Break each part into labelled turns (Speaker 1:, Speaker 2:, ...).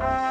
Speaker 1: Mm-hmm.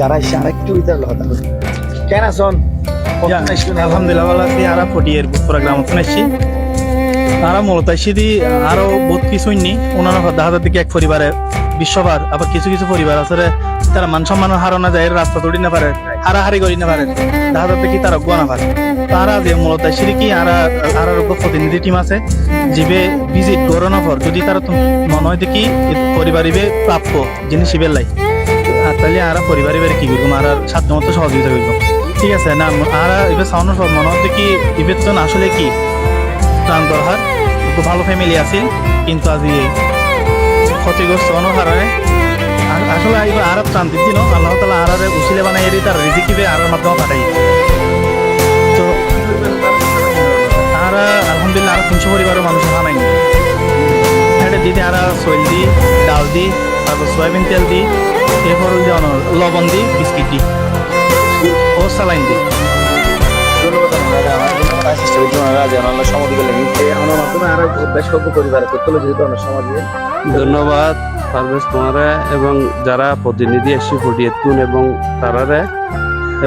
Speaker 1: যারা আরেকটু ইতার কথা কেন আসন
Speaker 2: আলহামদুলিল্লাহ, ভালো আছি। আর গ্রাম তারা মূলত বহুত কিছুই নি ওনারা এক পরিবারে বিশ্ববার আবার কিছু কিছু পরিবার আছে তারা মান সম্মান হারানো যায়, রাস্তা না পারে, হারাহারি করি না পারে। কি তারা গোয়া না পারে। তারা যে মূলত কি, আর আর প্রতিনিধি টিম আছে, জিবে ভিজিট করোনা পর, যদি তারা মনে হয় দেখি পরিবারিবে প্রাপ্য জিনিস ইবের লাই। তাহলে আর পরিবার এবারে কি করব? আর সাধ্য মতো সহযোগিতা করব। ঠিক আছে, না, আর এবার সাউন্ড সব মনে হচ্ছে কি তো আসলে কি? প্রাণ দরকার খুব ভালো ফ্যামিলি আছে, কিন্তু আজি ক্ষতিগ্রস্ত হওয়ার কারণে আসলে এবার আর প্রাণ দিচ্ছি না আল্লাহ তালা আর আর উচিলে বানাই এরি তার রিজিকিবে আর মাধ্যমে পাঠাই। তো আর আলহামদুলিল্লাহ আর তিনশো পরিবারের মানুষ বানাইনি এটা দিদি আর সইল দি, ডাল দি, তারপর সয়াবিন তেল দি এরপর ওই যে লবণ দি বিস্কিট দি ও সালাইন দি।
Speaker 1: ধন্যবাদ
Speaker 3: পারভেজ তোমারে এবং যারা প্রতিনিধি এসে ফুটিয়েতুন এবং তারারে।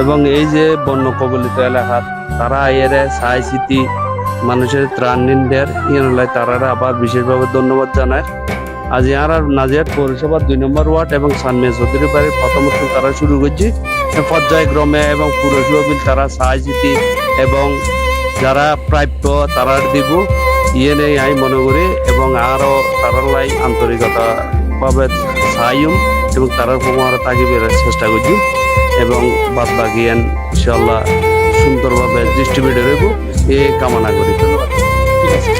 Speaker 3: এবং এই যে বন্য কবলিত এলাকাত তারা এরে সাই সিটি মানুষের ত্রাণ নিন্দের ইনলাই তারারে আবার বিশেষভাবে ধন্যবাদ জানায়। আজ আর নাজিয়াট পৌরসভার দুই নম্বর ওয়ার্ড এবং সানমে চৌধুরী বাড়ির প্রথমত তারা শুরু করছি। পর্যায়ক্রমে এবং পুরসভা বিল তারা সাই সিটি এবং যারা প্রাপ্য তারা দিব। ইয়ে নেই আমি মনে করি এবং আরও তারার লাই আন্তরিকতা ভাবে সাইম এবং তারার প্রমাণ থাকিবে চেষ্টা করছি এবং বাদ বাকি ইনশাল্লাহ সুন্দরভাবে ডিস্ট্রিবিউট হইব এ কামনা করি।
Speaker 1: ঠিক আছে।